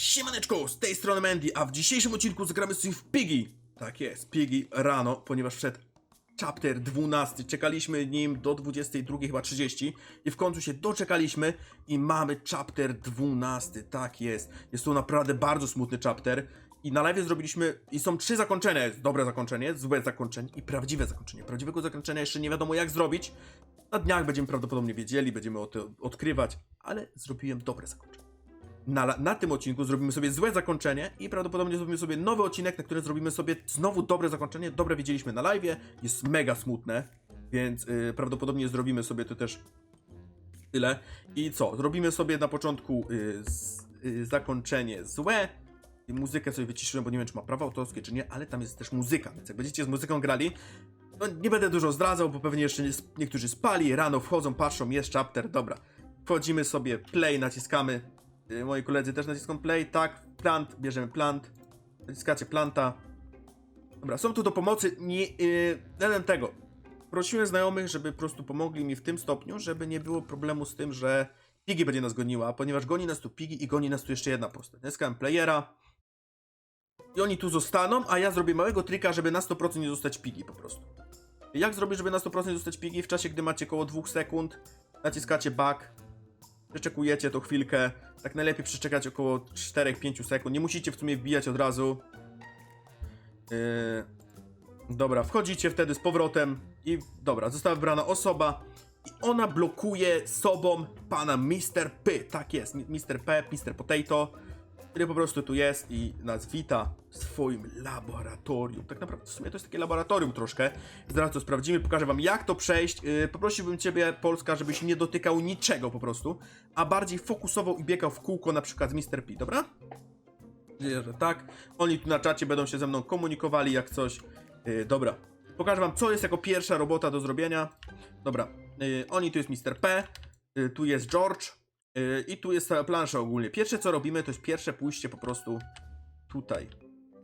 Siemaneczko, z tej strony Mandy, a w dzisiejszym odcinku zagramy sobie w Piggy. Tak jest, Piggy rano, ponieważ wszedł chapter 12. Czekaliśmy nim do 22 chyba 30 i w końcu się doczekaliśmy i mamy chapter 12. Tak jest. Jest to naprawdę bardzo smutny chapter. I na live zrobiliśmy, i są trzy zakończenia. Jest dobre zakończenie, złe zakończenie i prawdziwe zakończenie. Prawdziwego zakończenia jeszcze nie wiadomo jak zrobić. Na dniach będziemy prawdopodobnie wiedzieli, będziemy o to odkrywać, ale zrobiłem dobre zakończenie na, na tym odcinku zrobimy sobie złe zakończenie i prawdopodobnie zrobimy sobie nowy odcinek, na którym zrobimy sobie znowu dobre zakończenie. Dobre widzieliśmy na live, jest mega smutne, więc yy, prawdopodobnie zrobimy sobie to też tyle. I co? Zrobimy sobie na początku yy, z, yy, zakończenie złe. Muzykę sobie wyciszyłem, bo nie wiem, czy ma prawa autorskie, czy nie, ale tam jest też muzyka, więc jak będziecie z muzyką grali, no nie będę dużo zdradzał, bo pewnie jeszcze nie, niektórzy spali, rano wchodzą, patrzą, jest chapter, dobra. Wchodzimy sobie, play, naciskamy, Y, Moi koledzy też naciską play, tak, plant, bierzemy plant, naciskacie planta. Dobra, są tu do pomocy, nie, yy, tego, prosiłem znajomych, żeby po prostu pomogli mi w tym stopniu, żeby nie było problemu z tym, że Piggy będzie nas goniła, ponieważ goni nas tu Piggy i goni nas tu jeszcze jedna postać. Naciskałem playera i oni tu zostaną, a ja zrobię małego trika, żeby na 100% nie zostać Piggy po prostu. Jak zrobić, żeby na 100% nie zostać Piggy? W czasie, gdy macie około 2 sekund, naciskacie back, Przeczekujecie to chwilkę. Tak najlepiej przeczekać około 4-5 sekund. Nie musicie w sumie wbijać od razu. Yy... Dobra, wchodzicie wtedy z powrotem i dobra, została wybrana osoba i ona blokuje sobą pana Mr. P. Tak jest, Mr. P, Mr. Potato, który po prostu tu jest i nas wita w swoim laboratorium. Tak naprawdę w sumie to jest takie laboratorium troszkę. Zaraz to sprawdzimy, pokażę wam jak to przejść. Yy, poprosiłbym ciebie, Polska, żebyś nie dotykał niczego po prostu, a bardziej fokusował i biegał w kółko na przykład z Mr. P, dobra? Że tak. Oni tu na czacie będą się ze mną komunikowali jak coś. Yy, dobra. Pokażę wam, co jest jako pierwsza robota do zrobienia. Dobra. Yy, oni, tu jest Mr. P, yy, tu jest George i tu jest cała plansza ogólnie. Pierwsze, co robimy, to jest pierwsze pójście po prostu tutaj.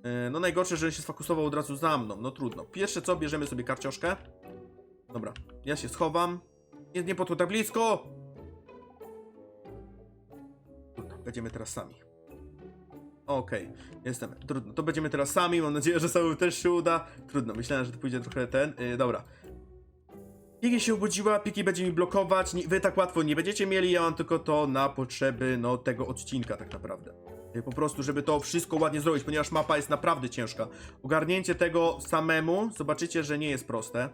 Yy, no najgorsze, że się sfokusował od razu za mną. No trudno. Pierwsze co, bierzemy sobie karcioszkę. Dobra. Ja się schowam. Nie, nie po to tak blisko! Trudno. Będziemy teraz sami. Okej, jestem. Trudno. To będziemy teraz sami. Mam nadzieję, że samemu też się uda. Trudno, myślałem, że to pójdzie trochę ten. Yy, dobra. Piki się obudziła, Piki będzie mi blokować. Nie, wy tak łatwo nie będziecie mieli. Ja mam tylko to na potrzeby no, tego odcinka, tak naprawdę. Yy, Po prostu, żeby to wszystko ładnie zrobić, ponieważ mapa jest naprawdę ciężka. Ogarnięcie tego samemu, zobaczycie, że nie jest proste.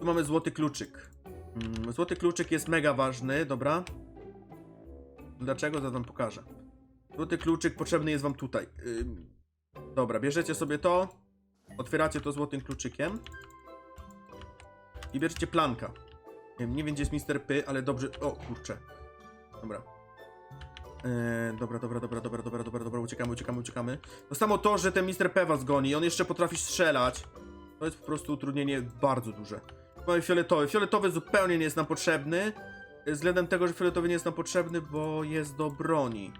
Tu mamy złoty kluczyk. Mm, Złoty kluczyk jest mega ważny, dobra. Dlaczego? Zaraz wam pokażę. Złoty kluczyk potrzebny jest wam tutaj. Dobra, bierzecie sobie to, otwieracie to złotym kluczykiem i bierzecie planka. Nie, wiem, nie wiem, gdzie jest Mr. P, ale dobrze... O, kurczę. Dobra. Eee, dobra, dobra, dobra, dobra, dobra, dobra, dobra, uciekamy, uciekamy, uciekamy. No samo to, że ten Mr. P was goni, on jeszcze potrafi strzelać. To jest po prostu utrudnienie bardzo duże. Mamy fioletowy. Fioletowy zupełnie nie jest nam potrzebny. Względem tego, że fioletowy nie jest nam potrzebny, bo jest do broni.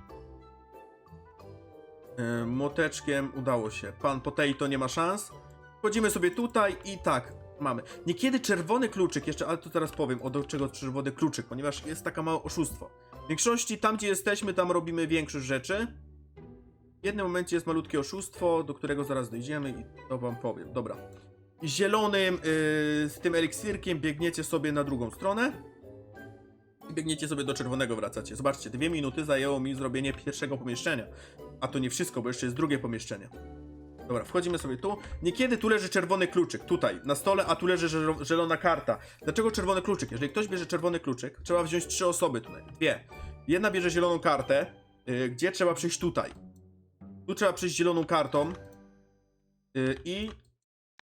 E, Moteczkiem udało się. Pan Potato nie ma szans. Wchodzimy sobie tutaj i tak, mamy. Niekiedy czerwony kluczyk, jeszcze, ale to teraz powiem, o do czego czerwony kluczyk, ponieważ jest taka małe oszustwo. W większości tam, gdzie jesteśmy, tam robimy większość rzeczy. W jednym momencie jest malutkie oszustwo, do którego zaraz dojdziemy i to wam powiem. Dobra. Zielonym, yy, z tym eliksirkiem biegniecie sobie na drugą stronę. Biegniecie sobie do czerwonego, wracacie. Zobaczcie, dwie minuty zajęło mi zrobienie pierwszego pomieszczenia. A to nie wszystko, bo jeszcze jest drugie pomieszczenie. Dobra, wchodzimy sobie tu. Niekiedy tu leży czerwony kluczyk, tutaj, na stole, a tu leży zielona karta. Dlaczego czerwony kluczyk? Jeżeli ktoś bierze czerwony kluczyk, trzeba wziąć trzy osoby tutaj, dwie. Jedna bierze zieloną kartę, yy, gdzie trzeba przyjść tutaj. Tu trzeba przyjść zieloną kartą. Yy, I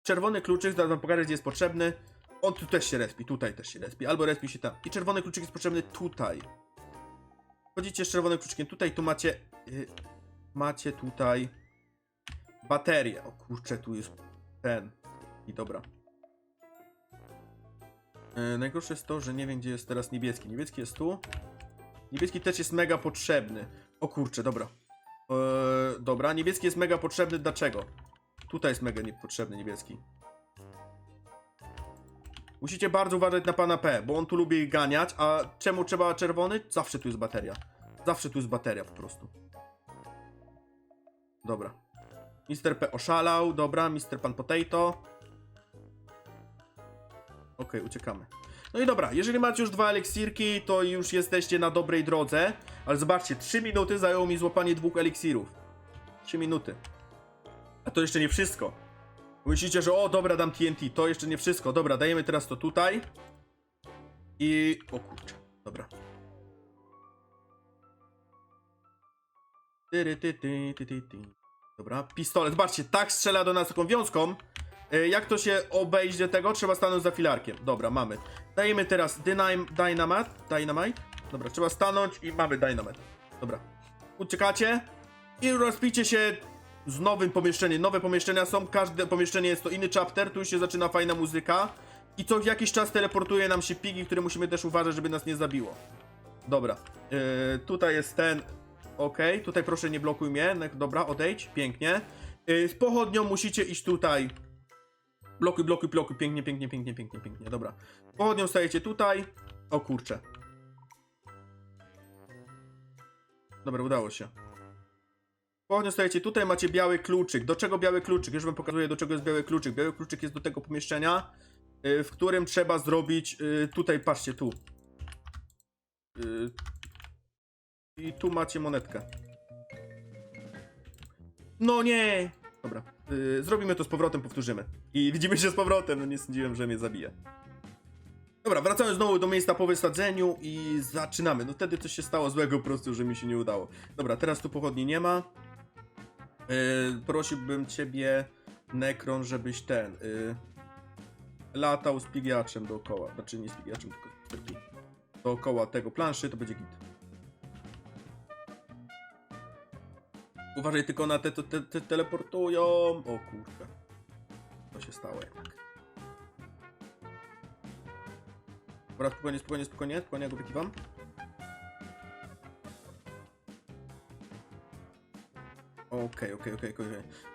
czerwony kluczyk, zaraz wam pokażę, gdzie jest potrzebny. On tu też się respi, tutaj też się respi, albo respi się tam. I czerwony kluczyk jest potrzebny tutaj. Wchodzicie z czerwonym kluczykiem tutaj, tu macie... Yy, macie tutaj... Baterię. O kurczę, tu jest ten. I dobra. Yy, najgorsze jest to, że nie wiem, gdzie jest teraz niebieski. Niebieski jest tu. Niebieski też jest mega potrzebny. O kurczę, dobra. Eee, dobra, niebieski jest mega potrzebny. Dlaczego? Tutaj jest mega niepotrzebny niebieski. Musicie bardzo uważać na pana P, bo on tu lubi ganiać, a czemu trzeba czerwony? Zawsze tu jest bateria. Zawsze tu jest bateria po prostu. Dobra. Mister P oszalał, dobra, Mister Pan Potato. Okej, uciekamy. No i dobra, jeżeli macie już dwa eliksirki, to już jesteście na dobrej drodze. Ale zobaczcie, 3 minuty zajęło mi złapanie dwóch eliksirów. 3 minuty. A to jeszcze nie wszystko. Myślicie, że o, dobra, dam TNT. To jeszcze nie wszystko. Dobra, dajemy teraz to tutaj. I... O kurczę, dobra. Tyry, ty, ty, ty, ty, ty. Dobra, pistolet. Zobaczcie, tak strzela do nas taką wiązką. E, Jak to się obejść do tego? Trzeba stanąć za filarkiem. Dobra, mamy. Dajemy teraz dynam, dynamite. Dynamite. Dobra, trzeba stanąć i mamy dynamite. Dobra. Uciekacie i rozpicie się z nowym pomieszczeniem. Nowe pomieszczenia są, każde pomieszczenie jest to inny chapter, tu już się zaczyna fajna muzyka. I co jakiś czas teleportuje nam się pigi, które musimy też uważać, żeby nas nie zabiło. Dobra, yy, tutaj jest ten, ok, tutaj proszę nie blokuj mnie, dobra, odejdź, pięknie. Yy, z pochodnią musicie iść tutaj. Blokuj, blokuj, blokuj, pięknie, pięknie, pięknie, pięknie, pięknie, dobra. Z pochodnią stajecie tutaj. O kurczę. Dobra, udało się. Pochodnią stajecie tutaj, macie biały kluczyk. Do czego biały kluczyk? Już wam pokazuję, do czego jest biały kluczyk. Biały kluczyk jest do tego pomieszczenia, y, w którym trzeba zrobić. y, Tutaj, patrzcie, tu. I tu macie monetkę. No nie! Dobra. y, Zrobimy to z powrotem, powtórzymy. I widzimy się z powrotem. No nie sądziłem, że mnie zabije. Dobra, wracamy znowu do miejsca po wysadzeniu i zaczynamy. No wtedy coś się stało złego po prostu, że mi się nie udało. Dobra, teraz tu pochodni nie ma. Yy, prosiłbym ciebie, Nekron, żebyś ten... Yy, latał z pigiaczem dookoła. Znaczy nie z pigiaczem, tylko. Dookoła tego planszy, to będzie git. Uważaj tylko na te, te, te, te teleportują. O kurde. To się stało jednak. Dobra, spokojnie, spokojnie, spokojnie, spokojnie, ja go wykiwam. Okej, okej, okej, okej.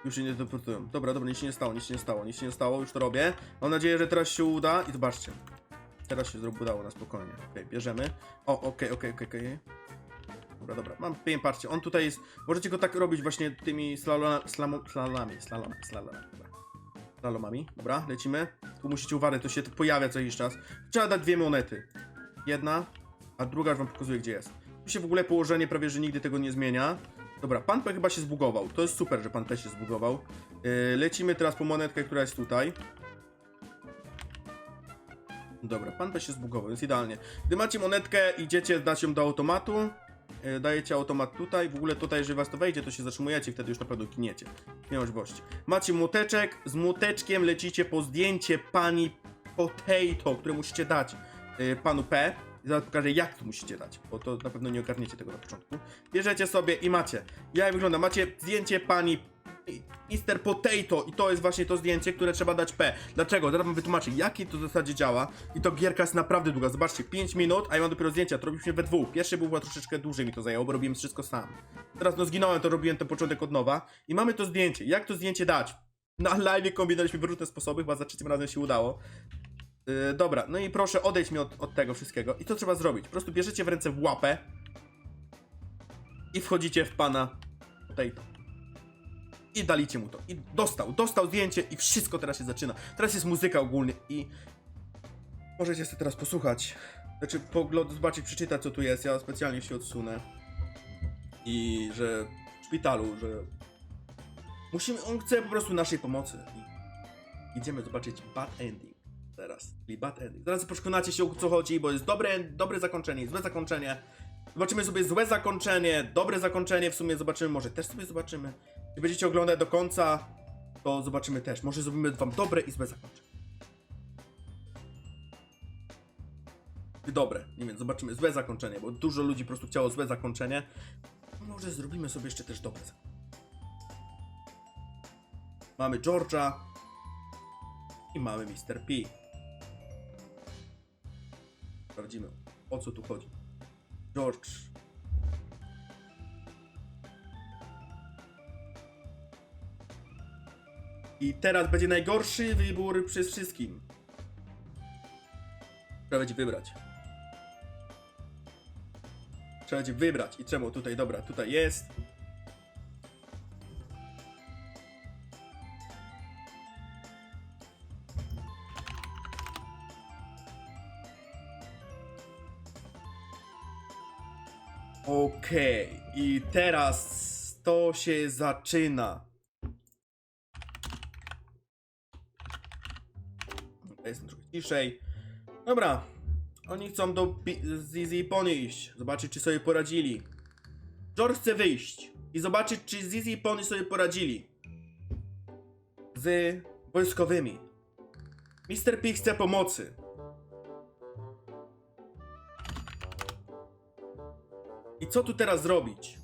Już się nie teleportują. Dobra, dobra, nic się nie stało, nic się nie stało, nic się nie stało, już to robię. Mam nadzieję, że teraz się uda i zobaczcie. Teraz się udało na spokojnie. Okej, bierzemy. O, okej, okej, okej, okej. Dobra, dobra, mam pień, patrzcie, on tutaj jest, możecie go tak robić właśnie tymi slalami, slalom, slalom, dobra. Slalomami, dobra, lecimy. Tu musicie uważać, to się pojawia co jakiś czas. Trzeba dać dwie monety. Jedna, a druga już wam pokazuje gdzie jest. Tu się w ogóle położenie prawie, że nigdy tego nie zmienia. Dobra, pan P chyba się zbugował. To jest super, że pan P się zbugował. Yy, lecimy teraz po monetkę, która jest tutaj. Dobra, pan P się zbugował, jest idealnie. Gdy macie monetkę, idziecie dać ją do automatu. Yy, dajecie automat tutaj. W ogóle tutaj, jeżeli was to wejdzie, to się zatrzymujecie, wtedy już na pewno kiniecie. Możliwości. Macie młoteczek, z młoteczkiem lecicie po zdjęcie pani Potato, które musicie dać yy, panu P. Zaraz pokażę, jak to musicie dać, bo to na pewno nie ogarniecie tego na początku. Bierzecie sobie i macie. Jak wygląda? Macie zdjęcie pani Mr. Potato i to jest właśnie to zdjęcie, które trzeba dać P. Dlaczego? Zaraz wam wytłumaczę, jaki to w zasadzie działa. I to gierka jest naprawdę długa. Zobaczcie, 5 minut, a ja mam dopiero zdjęcia. To robiliśmy we dwóch. Pierwszy był troszeczkę dłużej mi to zajęło, bo robiłem wszystko sam. Teraz no zginąłem, to robiłem ten początek od nowa. I mamy to zdjęcie. Jak to zdjęcie dać? Na live kombinowaliśmy w różne sposoby, chyba za trzecim razem się udało. Yy, dobra, no i proszę odejdź mi od, od tego wszystkiego. I co trzeba zrobić? Po prostu bierzecie w ręce w łapę i wchodzicie w pana Potato. I dalicie mu to. I dostał, dostał zdjęcie i wszystko teraz się zaczyna. Teraz jest muzyka ogólnie i możecie sobie teraz posłuchać. Znaczy pogląd, zobaczyć, przeczytać co tu jest. Ja specjalnie się odsunę. I że w szpitalu, że musimy, on chce po prostu naszej pomocy. I idziemy zobaczyć bad ending teraz. Czyli bad ending. Zaraz przekonacie się o co chodzi, bo jest dobre, dobre zakończenie, złe zakończenie. Zobaczymy sobie złe zakończenie, dobre zakończenie w sumie zobaczymy, może też sobie zobaczymy. Jeśli będziecie oglądać do końca, to zobaczymy też. Może zrobimy wam dobre i złe zakończenie. Dobre, nie wiem, zobaczymy złe zakończenie, bo dużo ludzi po prostu chciało złe zakończenie. Może zrobimy sobie jeszcze też dobre zakończenie. Mamy George'a i mamy Mr. P. Sprawdzimy, o co tu chodzi. George. I teraz będzie najgorszy wybór przez wszystkim. Trzeba będzie wybrać. trzeba będzie wybrać. I czemu tutaj, dobra, tutaj jest. Okej, i teraz to się zaczyna. Jestem trochę ciszej. Dobra, oni chcą do Zizi Pony iść, zobaczyć czy sobie poradzili. George chce wyjść i zobaczyć czy Zizi Pony sobie poradzili. Z wojskowymi. Mr. P chce pomocy. I co tu teraz zrobić?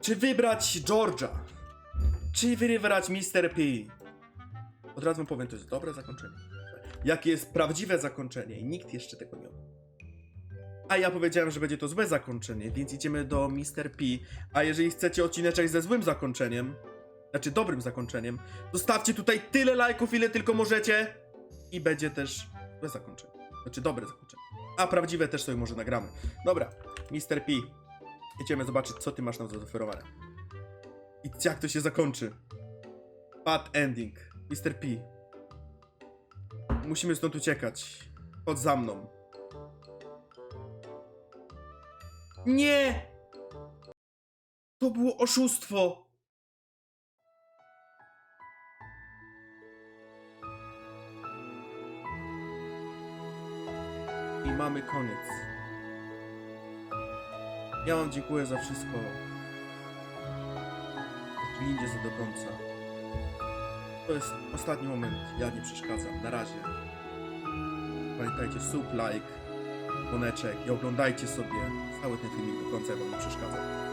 Czy wybrać George'a? Czy wybrać Mr. P? Od razu powiem, to jest dobre zakończenie. Jakie jest prawdziwe zakończenie i nikt jeszcze tego nie wie. A ja powiedziałem, że będzie to złe zakończenie, więc idziemy do Mr. P. A jeżeli chcecie odcineczek ze złym zakończeniem, znaczy dobrym zakończeniem, zostawcie tutaj tyle lajków, ile tylko możecie i będzie też złe zakończenie. Znaczy dobre zakończenie. A prawdziwe też sobie może nagramy. Dobra, Mr. P. Idziemy zobaczyć, co ty masz nam do zaoferowania. I jak to się zakończy. Bad ending. Mr. P. Musimy stąd uciekać. Chodź za mną. Nie! To było oszustwo! I mamy koniec. Ja wam dziękuję za wszystko. Idzie za do końca. To jest ostatni moment. Ja nie przeszkadzam. Na razie. Pamiętajcie, sub, like, dzwoneczek i oglądajcie sobie cały ten filmik do końca, wam nie przeszkadzam.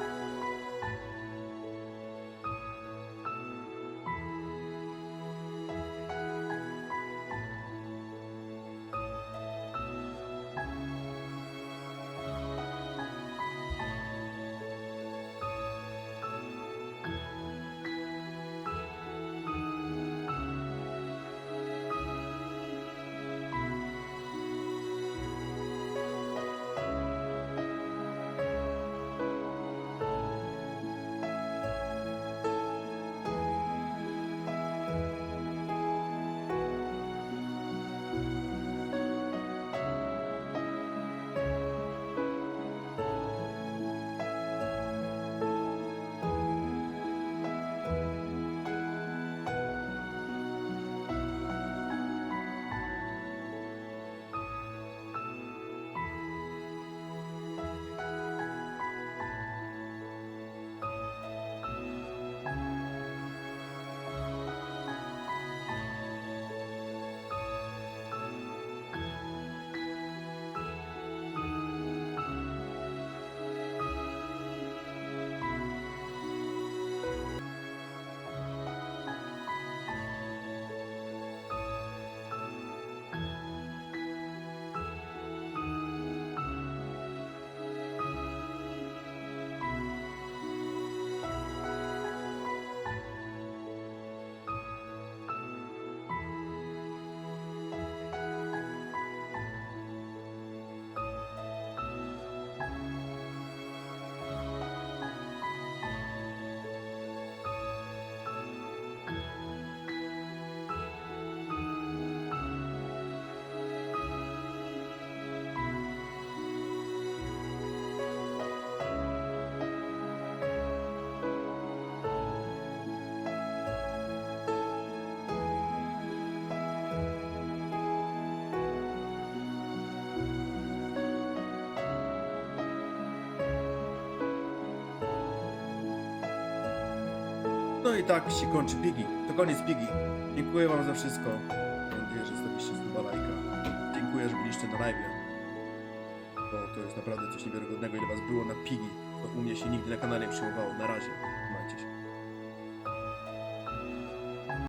No i tak się kończy Piggy. To koniec Piggy. Dziękuję wam za wszystko. Mam nadzieję, że zostawiliście suba lajka. Dziękuję, że byliście na live. Bo to jest naprawdę coś niewiarygodnego, ile was było na Piggy. To u mnie się nigdy na kanale nie przyjmowało. Na razie.